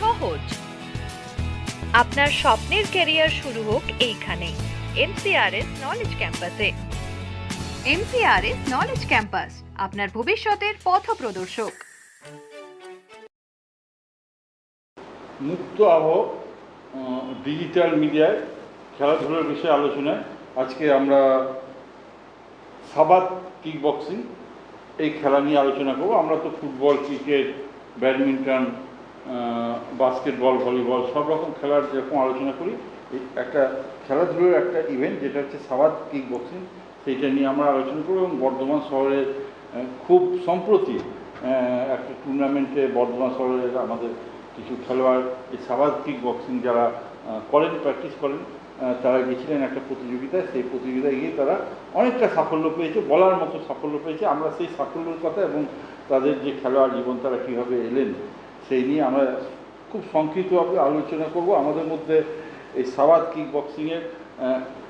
সহজ। আপনার স্বপ্নের ক্যারিয়ার শুরু হোক এইখানে, এমসিআরএস নলেজ ক্যাম্পাসে এমসিআরএস নলেজ ক্যাম্পাস আপনার ভবিষ্যতের পথ প্রদর্শক। মুক্ত আহ ডিজিটাল মিডিয়ায় খেলাধুলার বিষয়ে আলোচনায় আজকে আমরা সাবাত কিক বক্সিং এই খেলা নিয়ে আলোচনা করব। আমরা তো football cricket badminton basketball volleyball সব রকম খেলার যেরকম আলোচনা করি একটা খেলাধুলোর একটা ইভেন্ট যেটা হচ্ছে সাবাদ কিক বক্সিং সেইটা নিয়ে আমরা আলোচনা করব এবং বর্ধমান শহরের খুব সম্প্রতি একটা টুর্নামেন্টে বর্ধমান শহরের আমাদের কিছু খেলোয়াড় এই সাবাদ কিক বক্সিং যারা করেন প্র্যাকটিস করেন তারা গেছিলেন একটা প্রতিযোগিতায়, সেই প্রতিযোগিতায় গিয়ে তারা অনেকটা সাফল্য পেয়েছে, বলার মতো সাফল্য পেয়েছে, আমরা সেই সাফল্যের কথা এবং তাদের যে খেলোয়াড় জীবন তারা কীভাবে এলেন, সেই নিয়ে আমরা খুব সংক্ষিপ্তভাবে আলোচনা করব। আমাদের মধ্যে এই সাবাদ কিক বক্সিংয়ের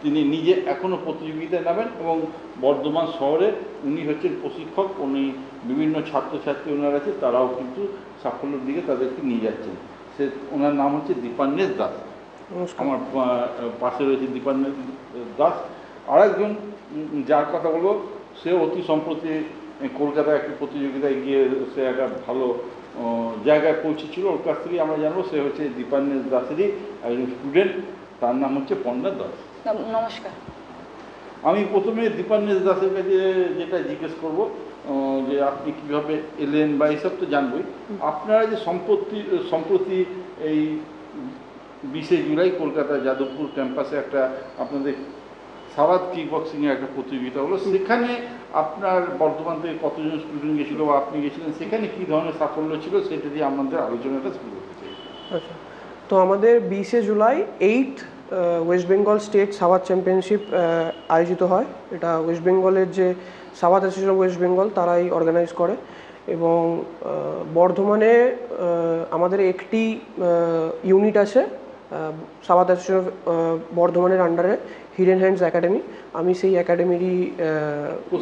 তিনি নিজে এখনও প্রতিযোগিতায় নামেন এবং বর্ধমান শহরে উনি হচ্ছেন প্রশিক্ষক উনি বিভিন্ন ছাত্রছাত্রী ওনার আছে তারাও কিন্তু সাফল্যের দিকে তাদেরকে নিয়ে যাচ্ছেন। সে ওনার নাম হচ্ছে দীপান্বেশ দাস। আমার পাশে রয়েছে দীপান্বেশ দাস। আরেকজন যার কথা বলব সে অতি সম্প্রতি কলকাতায় একটি প্রতিযোগিতায় গিয়ে সে একটা ভালো জায়গায় পৌঁছেছিল ওর কাছ থেকে আমরা জানব সে হচ্ছে দীপান্বেশ দাসেরই একজন স্টুডেন্ট তার নাম হচ্ছে পণ্ডা দাস। নমস্কার। আমি প্রথমে দীপান্বেশ দাসের কাছে যেটা জিজ্ঞেস করব যে আপনি কীভাবে এলেন বা এইসব তো জানবই। আপনারা যে সম্পত্তি সম্প্রতি এই বিশে জুলাই কলকাতা যাদবপুর ক্যাম্পাসে একটা আপনাদের সাবাদ কিক বক্সিংয়ের একটা প্রতিযোগিতা হলো। সেখানে আপনার বর্ধমান থেকে কতজন স্টুডেন্ট গেছিল বা আপনি গেছিলেন, সেখানে কী ধরনের সাফল্য ছিল সেটা দিয়ে আমাদের আলোচনাটা শুরু করতে চাই। আচ্ছা। তো আমাদের বিশে July eight West Bengal state সাওয়াত চ্যাম্পিয়নশিপ আয়োজিত হয়। এটা ওয়েস্ট বেঙ্গলের যে সাওয়াত অ্যাসোসিয়েশন ওয়েস্ট বেঙ্গল তারাই অর্গানাইজ করে এবং বর্ধমানে আমাদের একটি ইউনিট আছে সাওয়াত অ্যাসোসিয়েশন বর্ধমানের আন্ডারে হিডেন হ্যান্ডস একাডেমি। আমি সেই একাডেমিরই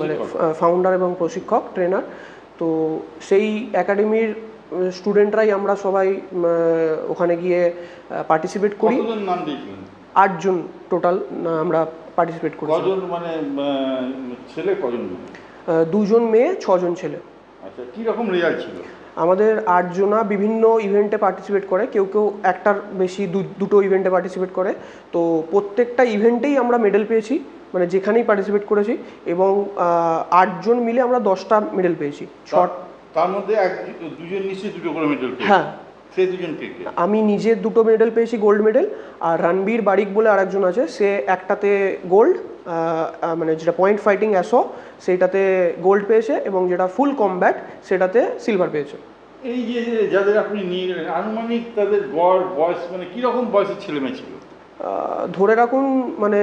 মানে ফাউন্ডার এবং প্রশিক্ষক ট্রেনার তো সেই একাডেমির স্টুডেন্টরাই আমরা সবাই ওখানে গিয়ে পার্টিসিপেট করি। আটজন টোটাল আমরা পার্টিসিপেট করি কজন মানে ছেলে কজন? মেয়ে? দুজন মেয়ে ছজন ছেলে। আচ্ছা কীরকম রেজাল্ট ছিল? আমাদের আটজনা বিভিন্ন ইভেন্টে পার্টিসিপেট করে কেউ কেউ একটার বেশি দুটো ইভেন্টে পার্টিসিপেট করে। তো প্রত্যেকটা ইভেন্টেই আমরা মেডেল পেয়েছি মানে যেখানেই পার্টিসিপেট করেছি এবং আটজন মিলে আমরা দশটা মেডেল পেয়েছি। শর্ট তার- মধ্যে এক দুজন দুটো করে মেডেল হ্যাঁ। সেই দুজন আমি নিজে দুটো মেডেল পেয়েছি গোল্ড মেডেল আর রণবীর বারিক বলে আরেকজন আছে সে একটাতে গোল্ড মানে যেটা পয়েন্ট ফাইটিং অ্যাসো সেইটাতে গোল্ড পেয়েছে এবং যেটা ফুল কমব্যাট সেটাতে সিলভার পেয়েছে। এই যে যাদের আপনি নিয়ে গেলেন আনুমানিক তাদের গড় বয়স মানে কীরকম বয়সের ছেলে মেয়ে ছিল? ধরে রাখুন মানে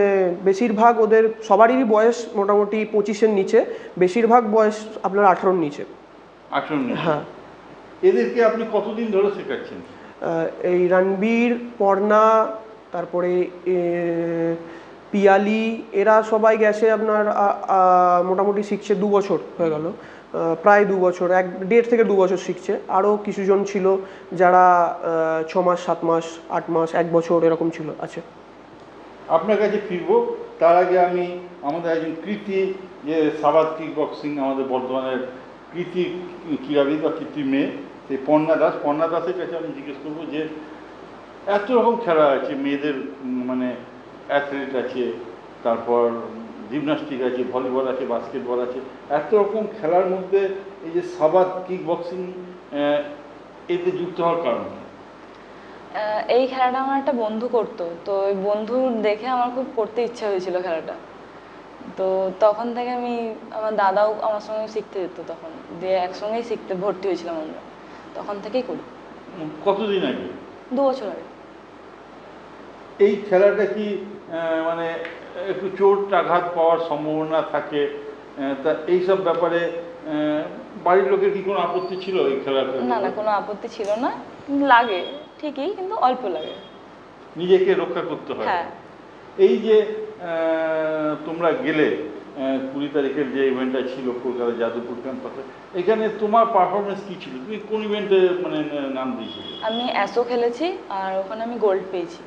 বেশিরভাগ ওদের সবারই বয়স মোটামুটি পঁচিশের নিচে বেশিরভাগ বয়স আপনার আঠারোর নিচে। আঠারো হ্যাঁ। এদেরকে আপনি কতদিন ধরে শেখাচ্ছেন? এই রণবীর পর্ণা তারপরে পিয়ালি এরা সবাই গেছে আপনার মোটামুটি শিখছে দু বছর হয়ে গেল। প্রায় দু বছর এক দেড় থেকে দু বছর শিখছে। আরও কিছুজন ছিল যারা ছ মাস সাত মাস আট মাস এক বছর এরকম ছিল আছে। আপনার কাছে ফিরবো তার আগে আমি আমাদের একজন কৃতি যে সাবাদ কিক বক্সিং আমাদের বর্ধমানের কৃতি ক্রীড়াবিদ বা কৃতি মেয়ে, সেই পর্ণা দাস পর্ণা দাসের কাছে আমি জিজ্ঞেস করব যে, এত রকম খেলা আছে, মেয়েদের মানে অ্যাথলেট আছে, তারপর জিমনাস্টিক আছে ভলিবল আছে বাস্কেটবল আছে, এত রকম খেলার মধ্যে এই যে সাবাত কিক বক্সিং এতে যুক্ত হওয়ার কারণ এই খেলাটা আমার একটা বন্ধু করতো, তো ওই বন্ধু দেখে আমার খুব করতে ইচ্ছা হয়েছিল খেলাটা। তো তখন থেকে আমি আমার দাদাও আমার সঙ্গে শিখতে যেত তখন। দিয়ে একসঙ্গেই শিখতে ভর্তি হয়েছিলাম আমরা। তখন থেকেই করি। কতদিন আগে? দু বছর আগে। এই খেলাটা কি মানে একটু চোট আঘাত পাওয়ার সম্ভাবনা থাকে তা এইসব ব্যাপারে বাড়ির লোকের কি কোনো আপত্তি ছিল এই খেলাটা না না কোনো আপত্তি ছিল না। লাগে ঠিকই কিন্তু অল্প লাগে। নিজেকে রক্ষা করতে হয়। হ্যাঁ। এই যে তোমরা গেলে কুড়ি তারিখের যে ইভেন্টটা ছিল কলকাতা যাদবপুর ক্যাম্পাসে এখানে তোমার পারফরমেন্স কি ছিল? তুমি কোন ইভেন্টে মানে নাম দিয়েছিলে? আমি অ্যাসো খেলেছি আর ওখানে আমি গোল্ড পেয়েছি।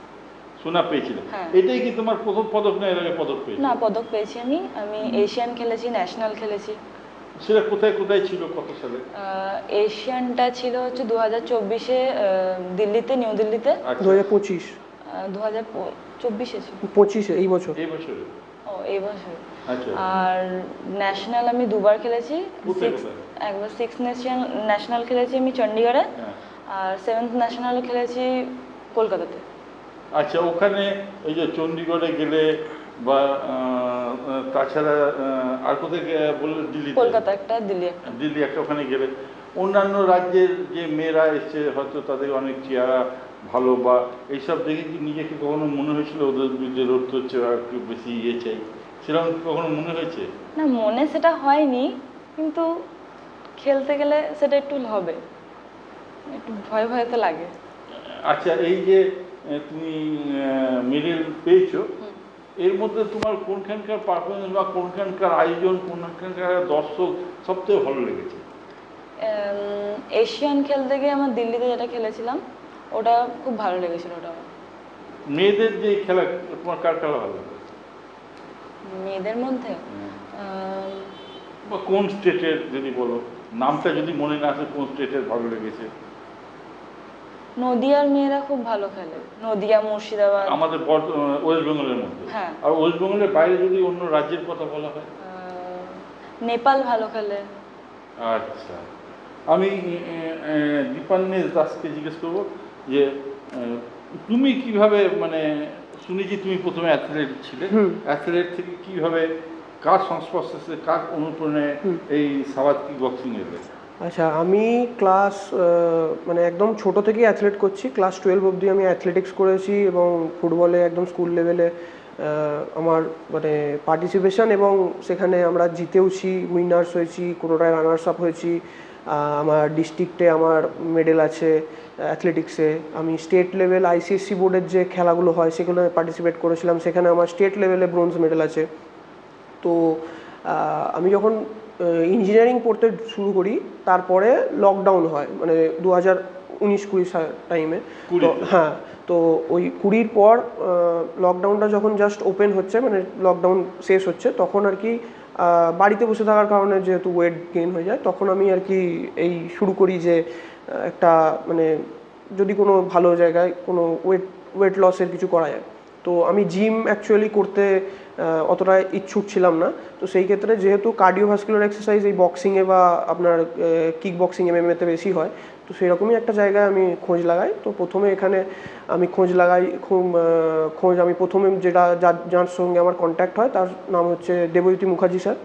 সোনা পেয়েছিলে? হ্যাঁ। এটাই কি তোমার প্রথম পদক না এর আগে পদক পেয়েছিলে? না পদক পেয়েছি আমি। আমি এশিয়ান খেলেছি ন্যাশনাল খেলেছি। সেটা কোথায় কোথায় ছিল কত সালে? এশিয়ানটা ছিল হচ্ছে দু হাজার চব্বিশে দিল্লিতে নিউ দিল্লিতে। আচ্ছা। দু হাজার পঁচিশ দু হাজার চব্বিশে ছিল পঁচিশে এই বছর। এই বছরে? ও এই বছর। আচ্ছা। আর ন্যাশনাল আমি দুবার খেলেছি? একবার সিক্স ন্যাশনাল ন্যাশনাল খেলেছি আমি চণ্ডীগড়ে। হ্যাঁ। আর সেভেন্থ ন্যাশনাল খেলেছি কলকাতাতে। আচ্ছা ওখানে এই যে চণ্ডীগড়ে গেলে বা তাছাড়া আর কোথায় বললে দিল্লি কলকাতা একটা দিল্লি একটা। দিল্লি একটা ওখানে গেলে। অন্যান্য রাজ্যের যে মেয়েরা এসছে হয়তো তাদের অনেক চেহারা ভালো বা এইসব দেখে কি নিজেকে কখনো মনে হয়েছিল ওদের বিরুদ্ধে লড়তে হচ্ছে আর একটু বেশি ইয়ে চাই? সেরকম কখনো মনে হয়েছে? না মনে সেটা হয়নি কিন্তু খেলতে গেলে সেটা একটু হবে। একটু ভয় ভয় তো লাগে। আচ্ছা এই যে তুমি মেডেল পেয়েছ এর মধ্যে তোমার কোনখানকার পারফরমেন্স বা কোনখানকার আয়োজন কোনখানকার দর্শক সবথেকে ভালো লেগেছে? এশিয়ান খেলতে গিয়ে আমার দিল্লিতে যেটা খেলেছিলাম ওটা খুব ভালো লেগেছিল ওটা। মেয়েদের যে খেলা তোমার কার খেলা ভালো লাগে? মেয়েদের মধ্যে? বা কোন স্টেটের যদি বলো নামটা যদি মনে না আসে কোন স্টেটের ভালো লেগেছে? নদিয়ার মেয়েরা খুব ভালো খেলে। নদিয়া মুর্শিদাবাদ। আমাদের ওয়েস্ট বেঙ্গলের মধ্যে। হ্যাঁ। আর ওয়েস্ট বেঙ্গলের বাইরে যদি অন্য রাজ্যের কথা বলা হয়? নেপাল ভালো খেলে। আচ্ছা। আমি দীপান্বেশ দাসকে জিজ্ঞেস করব যে তুমি কীভাবে মানে শুনেছি তুমি প্রথমে অ্যাথলেট ছিলে। অ্যাথলেট থেকে কীভাবে কার সংস্পর্শে কার অনুপ্রেরণে এই সাবাদ কিক বক্সিং এলে? আচ্ছা আমি ক্লাস মানে একদম ছোট থেকেই অ্যাথলেট করছি। ক্লাস টুয়েলভ অবধি আমি অ্যাথলেটিক্স করেছি এবং ফুটবলে একদম স্কুল লেভেলে আমার মানে পার্টিসিপেশন এবং সেখানে আমরা জিতেওছি উইনার্স হয়েছি কোনোটায় রানার্স আপ হয়েছি। আমার ডিস্ট্রিক্টে আমার মেডেল আছে। অ্যাথলেটিক্সে আমি স্টেট লেভেল আইসিএসসি বোর্ডের যে খেলাগুলো হয় সেগুলো পার্টিসিপেট করেছিলাম। সেখানে আমার স্টেট লেভেলে ব্রোঞ্জ মেডেল আছে। তো আমি যখন ইঞ্জিনিয়ারিং পড়তে শুরু করি তারপরে লকডাউন হয়। মানে দু হাজার উনিশ কুড়ি টাইমে তো হ্যাঁ তো ওই কুড়ির পর লকডাউনটা যখন জাস্ট ওপেন হচ্ছে মানে লকডাউন শেষ হচ্ছে তখন আর কি বাড়িতে বসে থাকার কারণে যেহেতু ওয়েট গেইন হয়ে যায় তখন আমি আর কি এই শুরু করি যে একটা মানে যদি কোনো ভালো জায়গায় কোনো ওয়েট ওয়েট লসের কিছু করা যায়। তো আমি জিম অ্যাকচুয়ালি করতে অতটা ইচ্ছুক ছিলাম না। তো সেই ক্ষেত্রে যেহেতু কার্ডিওভাস্কুলার এক্সারসাইজ এই বক্সিংয়ে বা আপনার কিক বক্সিং এমএমএতে বেশি হয়, তো সেরকমই একটা জায়গায় আমি খোঁজ লাগাই। তো প্রথমে এখানে আমি খোঁজ লাগাই খোঁজ আমি প্রথমে যেটা, যার যার সঙ্গে আমার কন্ট্যাক্ট হয়, তার নাম হচ্ছে দেবজ্যোতি মুখার্জি স্যার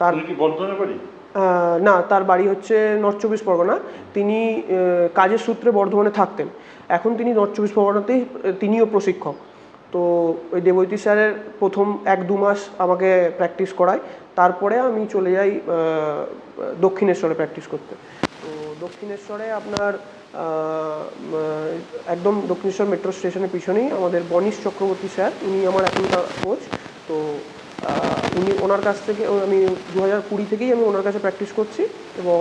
তার কি বাড়ি? না, তার বাড়ি হচ্ছে নর্থ চব্বিশ পরগনা তিনি কাজের সূত্রে বর্ধমানে থাকতেন। এখন তিনি নর্থ চব্বিশ পরগনাতেই তিনিও প্রশিক্ষক। তো ওই দেবৈতী স্যারের প্রথম এক দু মাস আমাকে প্র্যাকটিস করায়। তারপরে আমি চলে যাই দক্ষিণেশ্বরে প্র্যাকটিস করতে। তো দক্ষিণেশ্বরে আপনার একদম দক্ষিণেশ্বর মেট্রো স্টেশনের পিছনেই আমাদের বনিশ চক্রবর্তী স্যার, উনি আমার এখনকার কোচ তো উনি ওনার কাছ থেকে আমি দু হাজার কুড়ি থেকেই আমি ওনার কাছে প্র্যাকটিস করছি এবং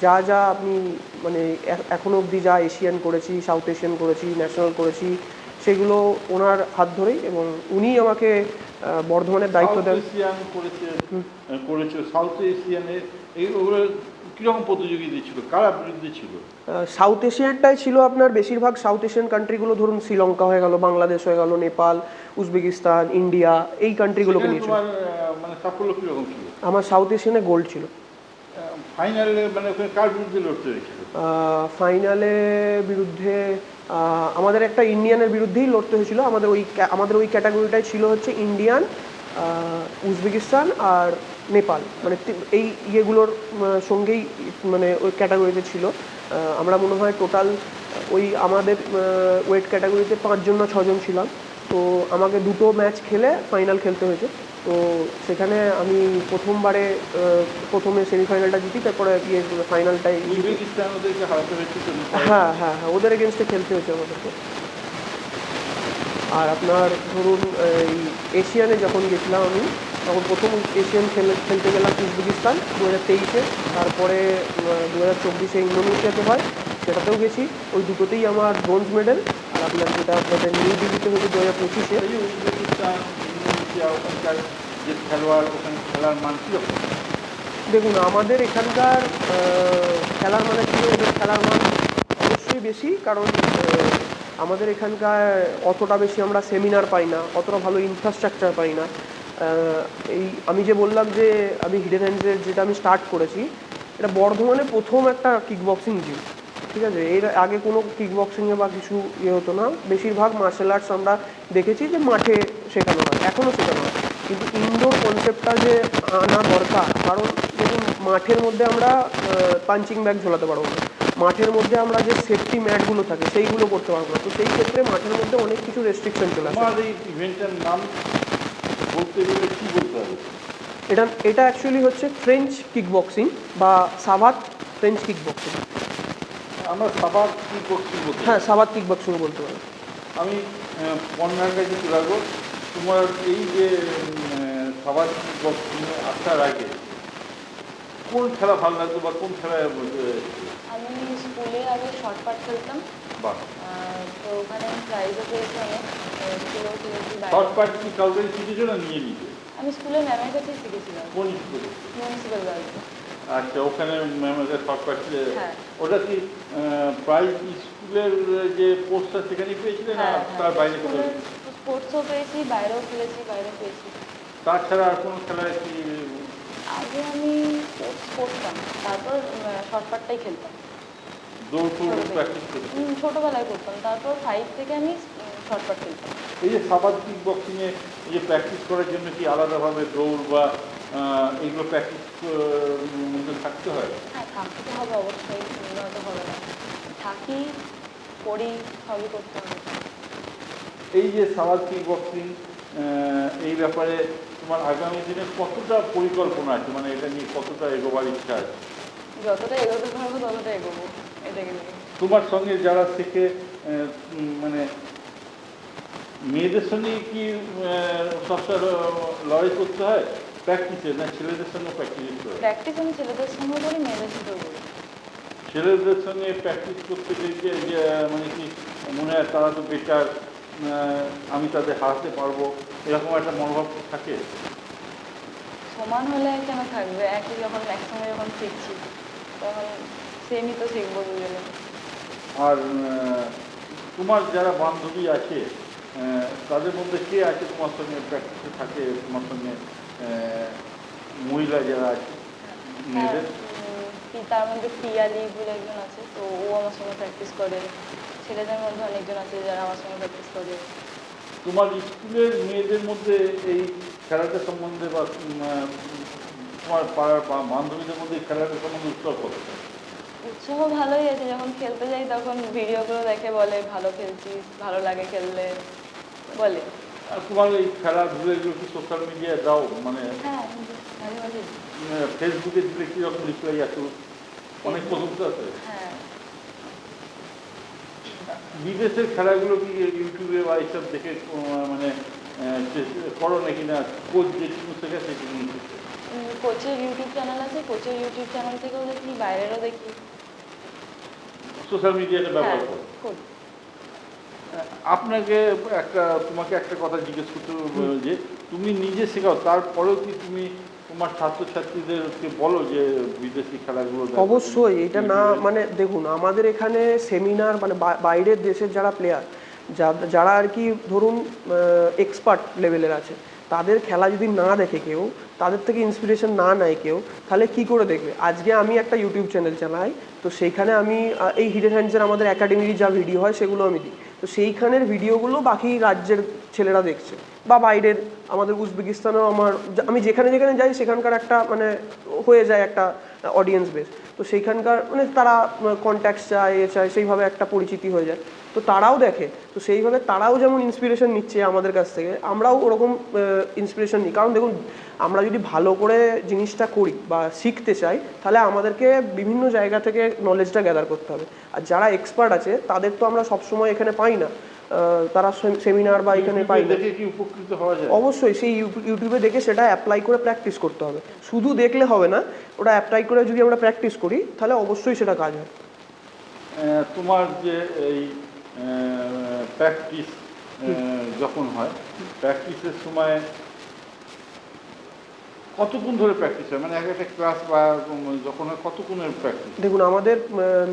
যা যা আপনি মানে এখনও এখনও অবধি যা এশিয়ান করেছি সাউথ এশিয়ান করেছি ন্যাশনাল করেছি সেগুলো ওনার হাত ধরেই এবং উনি আমাকে বর্ধমানের দায়িত্ব দেন। করেছে সাউথ এশিয়ানে এইগুলো কীরকম প্রতিযোগিতা ছিল? কারা বিরুদ্ধে ছিল? সাউথ এশিয়ানটাই ছিল আপনার বেশিরভাগ সাউথ এশিয়ান কান্ট্রিগুলো ধরুন শ্রীলঙ্কা হয়ে গেল বাংলাদেশ হয়ে গেল নেপাল উজবেকিস্তান ইন্ডিয়া এই কান্ট্রিগুলোকে সেখানে নিয়েছিল। মানে সাফল্য কীরকম ছিল? আমার সাউথ এশিয়ানে গোল্ড ছিল। ফাইনালে মানে কার বিরুদ্ধে লড়তে হয়েছিল? ফাইনালে বিরুদ্ধে আমাদের একটা ইন্ডিয়ানের বিরুদ্ধেই লড়তে হয়েছিল। আমাদের ওই আমাদের ওই ক্যাটাগরিটাই ছিল হচ্ছে ইন্ডিয়ান উজবেকিস্তান আর নেপাল। মানে এই ইয়েগুলোর সঙ্গেই মানে ওই ক্যাটাগরিতে ছিল। আমরা মনে হয় টোটাল ওই আমাদের ওয়েট ক্যাটাগরিতে পাঁচজন না ছজন ছিলাম। তো আমাকে দুটো ম্যাচ খেলে ফাইনাল খেলতে হয়েছে। তো সেখানে আমি প্রথমবারে প্রথমে সেমিফাইনালটা জিতি তারপরে ইয়ে ফাইনালটাই হ্যাঁ হ্যাঁ হ্যাঁ ওদের এগেনস্টে খেলতে হয়েছে আমাদেরকে। আর আপনার ধরুন এই এশিয়ানে যখন গেছিলাম আমি তখন প্রথম এশিয়ান খেলে খেলতে গেলাম উজবেকিস্তান দু হাজার তেইশে। তারপরে দু হাজার চব্বিশে ইন্দোনেশিয়াতে হয় সেটাতেও গেছি। ওই দুটোতেই আমার ব্রোঞ্জ মেডেল আর আপনার যেটা আপনাদের নিউ দিল্লিতে হয়েছে দু হাজার পঁচিশে ওখানকার যে খেলোয়াড়, ওখানে খেলার মান কীরকম? দেখুন, আমাদের এখানকার খেলার মানে ওদের খেলার মান অবশ্যই বেশি, কারণ আমাদের এখানকার অতটা বেশি আমরা সেমিনার পাই না, অতটা ভালো ইনফ্রাস্ট্রাকচার পাই না। এই আমি যে বললাম যে আমি হিডেন যেটা আমি স্টার্ট করেছি, এটা বর্ধমানে প্রথম একটা কিক বক্সিং জিম ঠিক আছে? এর আগে কোনো কিক বক্সিংয়ে বা কিছু ইয়ে হতো না। বেশিরভাগ মার্শাল আর্টস আমরা দেখেছি যে মাঠে শেখানো হয়। এখনও শেখানো হয়। কিন্তু ইনডোর কনসেপ্টটা যে আনা দরকার কারণ দেখুন মাঠের মধ্যে আমরা পাঞ্চিং ব্যাগ ঝোলাতে পারব না। মাঠের মধ্যে আমরা যে সেফটি ম্যাটগুলো থাকে সেইগুলো করতে পারব না। তো সেই ক্ষেত্রে মাঠের মধ্যে অনেক কিছু রেস্ট্রিকশন চলে আসে। এই ইভেন্টের নাম বলতে গেলে কী বলতে হবে? এটা এটা অ্যাকচুয়ালি হচ্ছে ফ্রেঞ্চ কিক বক্সিং বা সাভাত ফ্রেঞ্চ কিক বক্সিং আমরা সাবার কি বক্সিং বলতে হ্যাঁ সাভাত কিক বক্সিং বলতে পারেন আমি পণ্যার কাছে চলে আসব। তোমার এই যে সাবার বক্সিংয়ে আসার আগে কোন খেলা ভালো লাগতো বা কোন খেলায় আমি স্কুলে আগে শর্ট পাট খেলতাম। বাহ। তো ওখানে আমি প্রাইজও পেয়েছি অনেক। স্কুলেও খেলেছি শর্ট পাট কি কাউকে শিখেছো না নিয়ে নিতে আমি স্কুলের ম্যামের কাছেই শিখেছিলাম। কোন স্কুলে মিউনিসিপ্যাল গার্লসে আচ্ছা ওখানে পাট হ্যাঁ। ওটা কি প্রাইজ স্কুলের যে পোস্টটা সেখানেই পেয়েছিলে না হ্যাঁ তার বাইরে কোথাও? স্পোর্টসও পেয়েছি বাইরেও খেলেছি বাইরেও পেয়েছি। তাছাড়া আর কোনো খেলায় কি? আগে আমি স্পোর্টস করতাম তারপর শর্টপাটটাই খেলতাম। ছোটবেলায়। করতাম তারপর ফাইভ থেকে আমি শর্টপাট খেলতাম। এই যে সাবাদ কিক বক্সিংয়ে এই যে প্র্যাকটিস করার জন্য কি আলাদাভাবে দৌড় বা এগুলো প্র্যাকটিস মধ্যে থাকতে হয়। হ্যাঁ থাকতে হবে অবশ্যই নয়তো হবে না। থাকি পড়ি সবই করতে হবে। এই যে সাবাদ কিক বক্সিং এই ব্যাপারে তোমার আগামী দিনে কতটা পরিকল্পনা আছে? মানে এটা নিয়ে কতটা এগোবার ইচ্ছা আছে? যতটা এগোতে পারব ততটা এগোবো এটাকে তোমার সঙ্গে যারা থেকে মানে মেয়েদের সঙ্গে কি সবসময় লড়াই করতে হয়? প্র্যাকটিসে না ছেলেদের সঙ্গে প্র্যাকটিস হয় প্র্যাকটিস আমি ছেলেদের সঙ্গে করি মেয়েদের সাথেও করি ছেলেদের সঙ্গে প্র্যাকটিস করতে গিয়ে যে মানে কি মনে হয় তারা তো বেটার আমি তাদের হারাতে পারব এরকম একটা মনোভাব থাকে? সমান হলে কেন থাকবে? একই যখন একসঙ্গে যখন শিখছি তখন সেমই তো শিখব দুজনে। আর তোমার যারা বান্ধবী আছে তাদের মধ্যে কে আছে তোমার সঙ্গে প্র্যাকটিসে থাকে তোমার সঙ্গে? মহিলা যারা আছে মেয়েদের? তার মধ্যে পিয়ালি বলে একজন আছে তো ও আমার সঙ্গে প্র্যাকটিস করে। ছেলেদের মধ্যে অনেকজন আছে যারা আমার সঙ্গে প্র্যাকটিস করে। তোমার স্কুলের মেয়েদের মধ্যে এই খেলাটা সম্বন্ধে বা তোমার পাড়ার বান্ধবীদের মধ্যে এই খেলাটা সম্বন্ধে উত্তর করো উৎসাহ ভালোই আছে যখন খেলতে যাই তখন ভিডিওগুলো দেখে বলে ভালো খেলছিস ভালো লাগে খেললে। বলে। আর তোমার এই খেলাধুলাগুলো কি সোশ্যাল মিডিয়ায় দাও? মানে হ্যাঁ মাঝে মাঝে উম, ফেসবুকে দিলে কীরকম রিপ্লাই আছে অনেক প্রশংসা আছে। হ্যাঁ বিদেশের খেলাগুলো কি ইউটিউবে বা এইসব দেখে মানে করো নাকি না? কোচ যে শেখায় সেটুকু শেখে উম, কোচের ইউটিউব চ্যানেল আছে কোচের ইউটিউব চ্যানেল থেকেও দেখি বাইরেরও দেখি। সোশ্যাল মিডিয়াতে হ্যাঁ ব্যবহার করি। আপনাকে একটা তোমাকে একটা কথা জিজ্ঞেস করতে হবে যে তুমি নিজে শেখাও তারপরেও কি তুমি তোমার ছাত্রছাত্রীদেরকে বলো যে বিদেশি খেলাগুলো অবশ্যই এটা না মানে দেখুন আমাদের এখানে সেমিনার মানে বাইরের দেশের যারা প্লেয়ার যারা আর কি ধরুন এক্সপার্ট লেভেলের আছে তাদের খেলা যদি না দেখে কেউ তাদের থেকে ইন্সপিরেশন না নেয় কেউ তাহলে কি করে দেখবে? আজকে আমি একটা ইউটিউব চ্যানেল চালাই তো সেইখানে আমি এই হিডেন হ্যান্ডসের আমাদের একাডেমির যা ভিডিও হয় সেগুলো আমি দিই। তো সেইখানের ভিডিওগুলো বাকি রাজ্যের ছেলেরা দেখছে বা বাইরের, আমাদের উজবেকিস্তানেও আমার, আমি যেখানে যেখানে যাই সেখানকার একটা মানে হয়ে যায় একটা অডিয়েন্স বেস তো সেইখানকার মানে তারা কন্ট্যাক্ট চায়, এ চায়, সেইভাবে একটা পরিচিতি হয়ে যায়। তো তারাও দেখে। তো সেইভাবে তারাও যেমন ইন্সপিরেশন নিচ্ছে আমাদের কাছ থেকে আমরাও ওরকম ইন্সপিরেশন নিই। কারণ দেখুন আমরা যদি ভালো করে জিনিসটা করি বা শিখতে চাই তাহলে আমাদেরকে বিভিন্ন জায়গা থেকে নলেজটা গ্যাদার করতে হবে। আর যারা এক্সপার্ট আছে তাদের তো আমরা সবসময় এখানে পাই না। তারা সেমিনার বা এখানে পাই না। উপকৃত হওয়া যায়? অবশ্যই সেই ইউ- ইউটিউবে দেখে সেটা অ্যাপ্লাই করে প্র্যাকটিস করতে হবে। শুধু দেখলে হবে না ওটা অ্যাপ্লাই করে যদি আমরা প্র্যাকটিস করি তাহলে অবশ্যই সেটা কাজ হয়। তোমার যে এই প্র্যাকটিস যখন হয় প্র্যাকটিসের সময় কতক্ষণ ধরে প্র্যাকটিস হয়? মানে এক একটা ক্লাস বা যখন কতক্ষণের প্র্যাকটিস দেখুন, আমাদের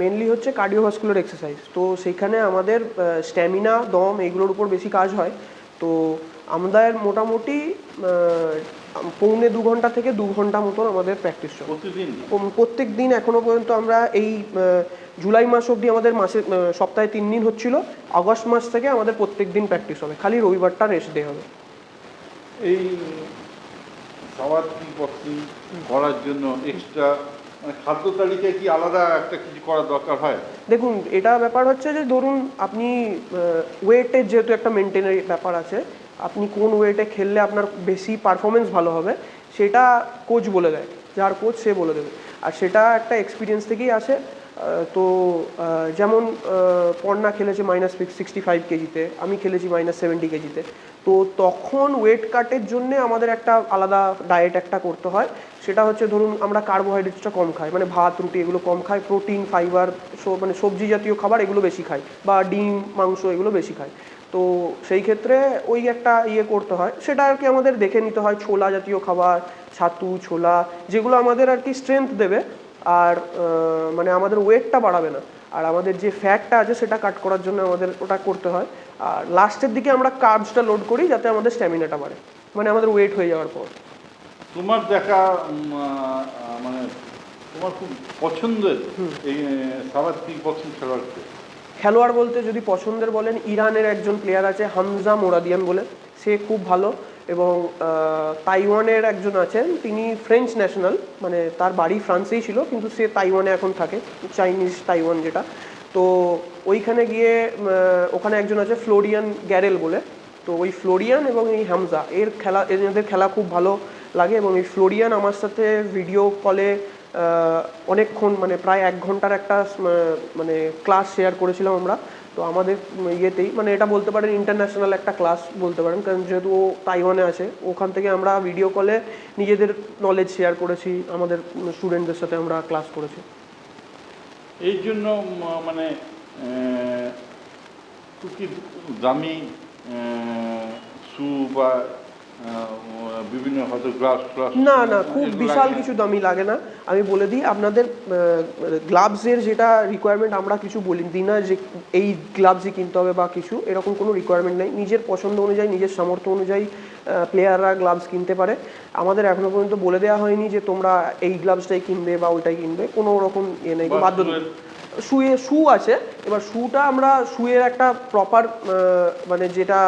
মেনলি হচ্ছে কার্ডিওভাস্কুলার এক্সারসাইজ তো সেইখানে আমাদের স্ট্যামিনা দম, এগুলোর উপর বেশি কাজ হয়। তো আমাদের মোটামুটি পৌনে দু ঘণ্টা থেকে দু ঘণ্টা মতন আমাদের প্র্যাকটিস চলে। প্রত্যেক দিন এখনও পর্যন্ত আমরা এই জুলাই মাস অবধি আমাদের মাসে সপ্তাহে তিন দিন হচ্ছিল। আগস্ট মাস থেকে আমাদের প্রত্যেক দিন প্র্যাকটিস হবে। খালি রবিবারটা রেস্ট ডে হবে। এই করার জন্য এক্সট্রা মানে খাদ্য তালিকায় কি আলাদা একটা কিছু করার দরকার হয়? দেখুন এটা ব্যাপার হচ্ছে যে ধরুন আপনি ওয়েটের যেহেতু একটা মেনটেনের ব্যাপার আছে আপনি কোন ওয়েটে খেললে আপনার বেশি পারফরমেন্স ভালো হবে, সেটা কোচ বলে দেয়। যার কোচ সে বলে দেবে। আর সেটা একটা এক্সপিরিয়েন্স থেকেই আসে। তো যেমন পর্ণা খেলেছে মাইনাস সিক্সটি ফাইভ কেজিতে, আমি খেলেছি মাইনাস সেভেন্টি কেজিতে। তো তখন ওয়েট কাটের জন্য আমাদের একটা আলাদা ডায়েট একটা করতে হয়। সেটা হচ্ছে ধরুন, আমরা কার্বোহাইড্রেটসটা কম খাই। মানে ভাত, রুটি এগুলো কম খাই। প্রোটিন ফাইবার মানে সবজি জাতীয় খাবার এগুলো বেশি খাই। বা ডিম, মাংস এগুলো বেশি খাই। তো সেই ক্ষেত্রে ওই একটা ইয়ে করতে হয়। সেটা আর কি আমাদের দেখে নিতে হয় ছোলা জাতীয় খাবার ছাতু ছোলা যেগুলো আমাদের আর কি স্ট্রেংথ দেবে। আর মানে আমাদের ওয়েটটা বাড়াবে না। আর আমাদের যে ফ্যাটটা আছে সেটা কাট করার জন্য আমাদের ওটা করতে হয়। আর লাস্টের দিকে আমরা কার্বসটা লোড করি যাতে আমাদের স্ট্যামিনাটা বাড়ে। মানে আমাদের ওয়েট হয়ে যাওয়ার পর। তোমার দেখা মানে তোমার খুব পছন্দের এই বক্সিং খেলোয়াড়কে। খেলোয়াড় বলতে যদি পছন্দের বলেন, ইরানের একজন প্লেয়ার আছে, হামজা মোরাদিয়ান বলে। সে খুব ভালো এবং তাইওয়ানের একজন আছেন, তিনি ফ্রেঞ্চ ন্যাশনাল মানে তার বাড়ি ফ্রান্সেই ছিল, কিন্তু সে তাইওয়ানে এখন থাকে চাইনিজ তাইওয়ান যেটা। তো ওইখানে গিয়ে ওখানে একজন আছে ফ্লোরিয়ান গ্যারেল বলে। তো ওই ফ্লোরিয়ান এবং এই হামজা, এর খেলা, এদের খেলা খুব ভালো লাগে এবং এই ফ্লোরিয়ান আমার সাথে ভিডিও কলে অনেকক্ষণ মানে প্রায় এক ঘণ্টার একটা মানে ক্লাস শেয়ার করেছিলাম আমরা। তো আমাদের ইয়েতেই মানে এটা বলতে পারেন ইন্টারন্যাশনাল একটা ক্লাস বলতে পারেন, কারণ যেহেতু ও তাইওয়ানে আছে, ওখান থেকে আমরা ভিডিও কলে নিজেদের নলেজ শেয়ার করেছি, আমাদের স্টুডেন্টদের সাথে আমরা ক্লাস করেছি। এই জন্য মানে দামি শু বা বিভিন্ন হয়তো গ্লাভস না না খুব বিশাল কিছু দামি লাগে না। আমি বলে দিই আপনাদের গ্লাভসের যেটা রিকোয়ারমেন্ট আমরা কিছু বলি দিই না যে এই গ্লাভসই কিনতে হবে বা কিছু এরকম কোনো রিকোয়ারমেন্ট নেই। নিজের পছন্দ অনুযায়ী নিজের সামর্থ্য অনুযায়ী প্লেয়াররা গ্লাভস কিনতে পারে। আমাদের এখনও পর্যন্ত বলে দেওয়া হয়নি যে তোমরা এই গ্লাভসটাই কিনবে বা ওইটাই কিনবে। কোনো রকম ইয়ে নেই বাধ্য শুয়ে শু আছে। এবার শুটা আমরা শুয়ের একটা প্রপার মানে যেটা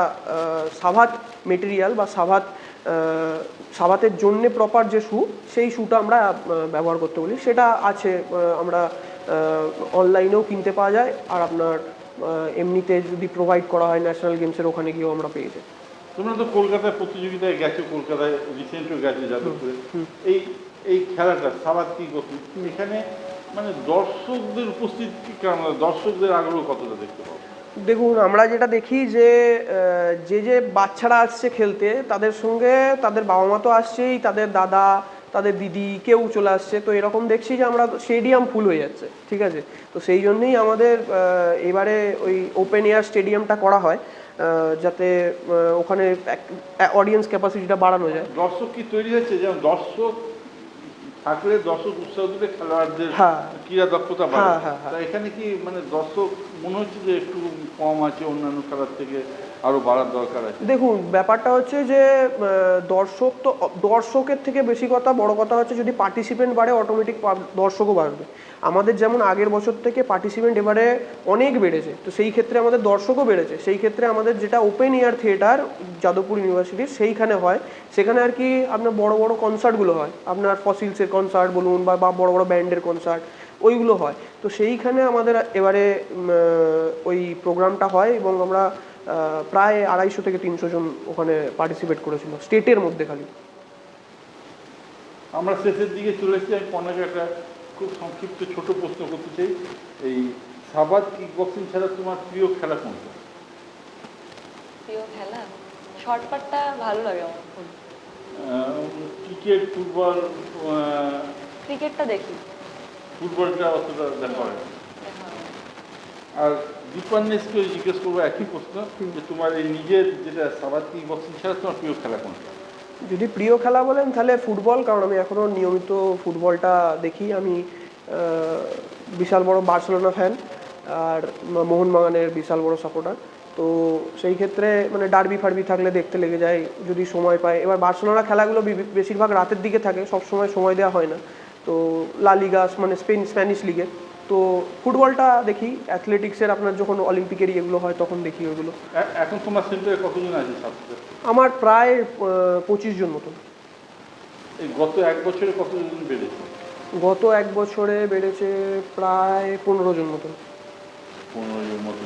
সাভাত মেটেরিয়াল বা সাভাত আহ, সাভাতের জন্যে প্রপার যে শু সেই শুটা আমরা ব্যবহার করতে বলি। সেটা আছে আমরা অনলাইনেও কিনতে পাওয়া যায়। আর আপনার এমনিতে যদি প্রোভাইড করা হয় ন্যাশনাল গেমসের ওখানে গিয়েও আমরা পেয়ে যাই। তোমরা তো কলকাতায় প্রতিযোগিতায় গেছো কলকাতায় রিসেন্টও গেছো যাদবপুরে। এই এই খেলাটা সাবাত কি বক্সিং এখানে মানে দর্শকদের উপস্থিতি কেমন দর্শকদের আগ্রহ কতটা দেখতে পাবো? দেখুন আমরা যেটা দেখি যে যে যে বাচ্চারা আসছে খেলতে তাদের সঙ্গে তাদের বাবা মা তো আসছেই তাদের দাদা তাদের দিদি কেউ চলে আসছে। তো এরকম দেখছি যে আমরা স্টেডিয়াম ফুল হয়ে যাচ্ছে ঠিক আছে? তো সেই জন্যেই আমাদের এবারে ওই ওপেন এয়ার স্টেডিয়ামটা করা হয় যাতে ওখানে অডিয়েন্স ক্যাপাসিটিটা বাড়ানো যায়। দর্শক কি তৈরি হয়েছে? যেমন দর্শক থাকলে দর্শক উৎসাহ দিলে খেলোয়াড়দের হ্যাঁ। ক্রীড়া দক্ষতা বাড়ে হ্যাঁ, হ্যাঁ। তা এখানে কি মানে দর্শক মনে হচ্ছে যে একটু কম আছে, অন্যান্য খেলার থেকে আরও বাড়ার দরকার আছে? দেখুন, ব্যাপারটা হচ্ছে যে দর্শক তো, দর্শকের থেকে বেশি কথা, বড় কথা হচ্ছে যদি পার্টিসিপেন্ট বাড়ে অটোমেটিক দর্শকও বাড়বে। আমাদের যেমন আগের বছর থেকে পার্টিসিপেন্ট এবারে অনেক বেড়েছে, তো সেই ক্ষেত্রে আমাদের দর্শকও বেড়েছে। সেই ক্ষেত্রে আমাদের যেটা ওপেন এয়ার থিয়েটার যাদবপুর ইউনিভার্সিটির সেইখানে হয়। সেখানে আর কি আপনার বড় বড় কনসার্টগুলো হয়। আপনার ফসিলসের কনসার্ট বলুন বা বা বড় বড় ব্যান্ডের কনসার্ট ওইগুলো হয়। তো সেইখানে আমাদের এবারে ওই প্রোগ্রামটা হয় এবং আমরা প্রায় আড়াইশো থেকে তিনশো জন ওখানে পার্টিসিপেট করেছিল স্টেটের মধ্যে খালি। আমরা শেষের দিকে চলে এসেছি আমি কর্ণাকে একটা খুব সংক্ষিপ্ত ছোট প্রশ্ন করতে চাই। এই সাবাদ কিক বক্সিং ছাড়া তোমার প্রিয় খেলা কোনটা? প্রিয় খেলা? শর্ট পাটটা ভালো লাগে আমার ক্রিকেট ফুটবল ক্রিকেটটা দেখি। ফুটবলটা অতটা দেখা হয়। আর জিজ্ঞেস করব একই প্রশ্ন, যে তোমার এই নিজের যেটা সাবাদ কিক বক্সিং ছাড়া তোমার প্রিয় খেলা কোনটা? যদি প্রিয় খেলা বলেন তাহলে ফুটবল, কারণ আমি এখনও নিয়মিত ফুটবলটা দেখি। আমি বিশাল বড় বার্সেলোনা ফ্যান আর মোহনবাগানের বিশাল বড় সাপোর্টার তো সেই ক্ষেত্রে মানে ডার্বি ফার্বি থাকলে দেখতে লেগে যায়, যদি সময় পায়। এবার বার্সেলোনা খেলাগুলো বেশিরভাগ রাতের দিকে থাকে, সব সময় সময় দেওয়া হয় না। তো লা লিগা মানে স্পেন স্প্যানিশ লিগে। তো ফুটবলটা দেখি অ্যাথলেটিক্সের আপনার যখন অলিম্পিকের ইয়েগুলো হয় তখন দেখি ওগুলো এ- এখন তোমার সেন্টারে কতজন আছে ছাত্রছাত্রী আমার প্রায় পঁচিশ জন মতন। গত এক বছরে কতজন বেড়েছে? গত এক বছরে বেড়েছে প্রায় পনেরো জন মতন। পনেরো জন মতো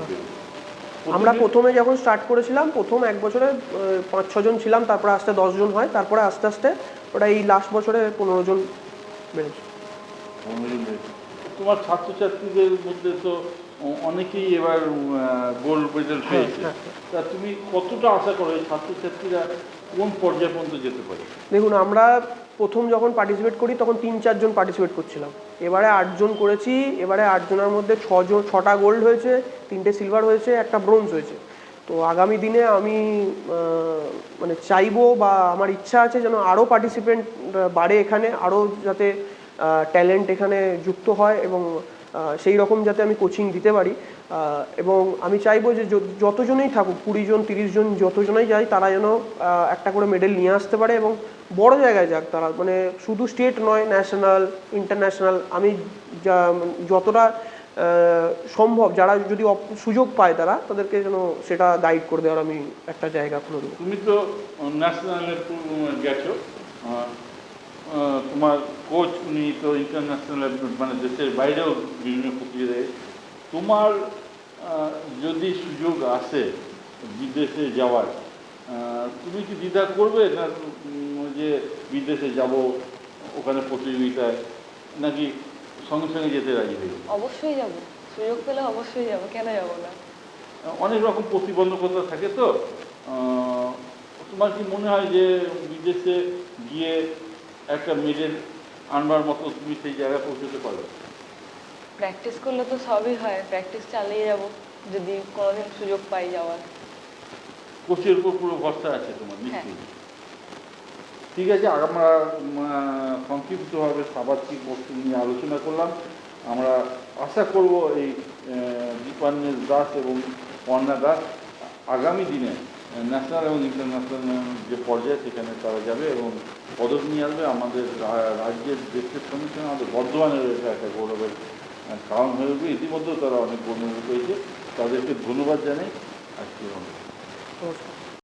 আমরা প্রথমে যখন স্টার্ট করেছিলাম প্রথম এক বছরে পাঁচ ছজন ছিলাম তারপরে আস্তে দশজন হয় তারপরে আস্তে আস্তে ওটা এই লাস্ট বছরে পনেরো জন জন তোমার ছাত্রছাত্রীদের মধ্যে তো অনেকেই এবার গোল্ড মেডেল পেয়েছে। হ্যাঁ, তা তুমি কতটা আশা করো ছাত্রছাত্রীরা কোন পর্যায় পর্যন্ত যেতে পারে? দেখুন আমরা প্রথম যখন পার্টিসিপেট করি তখন তিন চারজন পার্টিসিপেট করছিলাম। এবারে আটজন করেছি এবারে আটজনের মধ্যে ছজন ছটা গোল্ড হয়েছে তিনটে সিলভার হয়েছে একটা ব্রোঞ্জ হয়েছে। তো আগামী দিনে আমি মানে চাইব বা আমার ইচ্ছা আছে যেন আরও পার্টিসিপেন্ট বাড়ে এখানে আরও যাতে ট্যালেন্ট এখানে যুক্ত হয় এবং সেই রকম যাতে আমি কোচিং দিতে পারি। এবং আমি চাইব যে যতজনেই থাকুক, কুড়ি জন, তিরিশ জন, যতজনেই যায় তারা যেন একটা করে মেডেল নিয়ে আসতে পারে এবং বড় জায়গায় যাক তারা। মানে শুধু স্টেট নয় ন্যাশনাল ইন্টারন্যাশনাল আমি যতটা সম্ভব, যারা যদি সুযোগ পায় তারা, তাদেরকে যেন সেটা গাইড করে দেওয়ার আমি একটা জায়গা খুলে দেবো। তুমি তো ন্যাশনালে গেছো। তোমার কোচ উনি তো ইন্টারন্যাশনাল মানে দেশের বাইরেও বিভিন্ন প্রতিযোগিতায় তোমার যদি সুযোগ আসে বিদেশে যাওয়ার তুমি কি দ্বিধা করবে? না যে বিদেশে যাব, ওখানে প্রতিযোগিতায়? নাকি সঙ্গে সঙ্গে যেতে রাজি হয়ে অবশ্যই যাব। সুযোগ পেলে অবশ্যই যাব। কেন যাব না? অনেক রকম প্রতিবন্ধকতা থাকে তো। তোমার কি মনে হয় যে বিদেশে গিয়ে একটা মেডেল আনবার মতো তুমি সেই জায়গায় পৌঁছতে পারো? প্র্যাকটিস করলে তো সবই হয়। প্র্যাকটিস চালিয়ে যাব। যদি কোনোদিন সুযোগ পাই যাওয়ার। কোচের উপর পুরো ভরসা আছে তোমার নিশ্চয়ই। ঠিক আছে আমরা সংক্ষিপ্তভাবে সাবাত্রিক বস্তু নিয়ে আলোচনা করলাম। আমরা আশা করব এই দীপান্বেশ দাস এবং পর্ণা দাস আগামী দিনে ন্যাশনাল এবং ইন্টারন্যাশনাল যে পর্যায়ে সেখানে তারা যাবে এবং পদক নিয়ে আসবে। আমাদের রাজ্যের দেশের সঙ্গে সঙ্গে আমাদের বর্ধমানের এটা একটা গৌরবের কারণ হয়ে উঠবে। ইতিমধ্যেও তারা অনেক গৌরব পেয়েছে। তাদেরকে ধন্যবাদ জানাই। আজকে নমস্কার।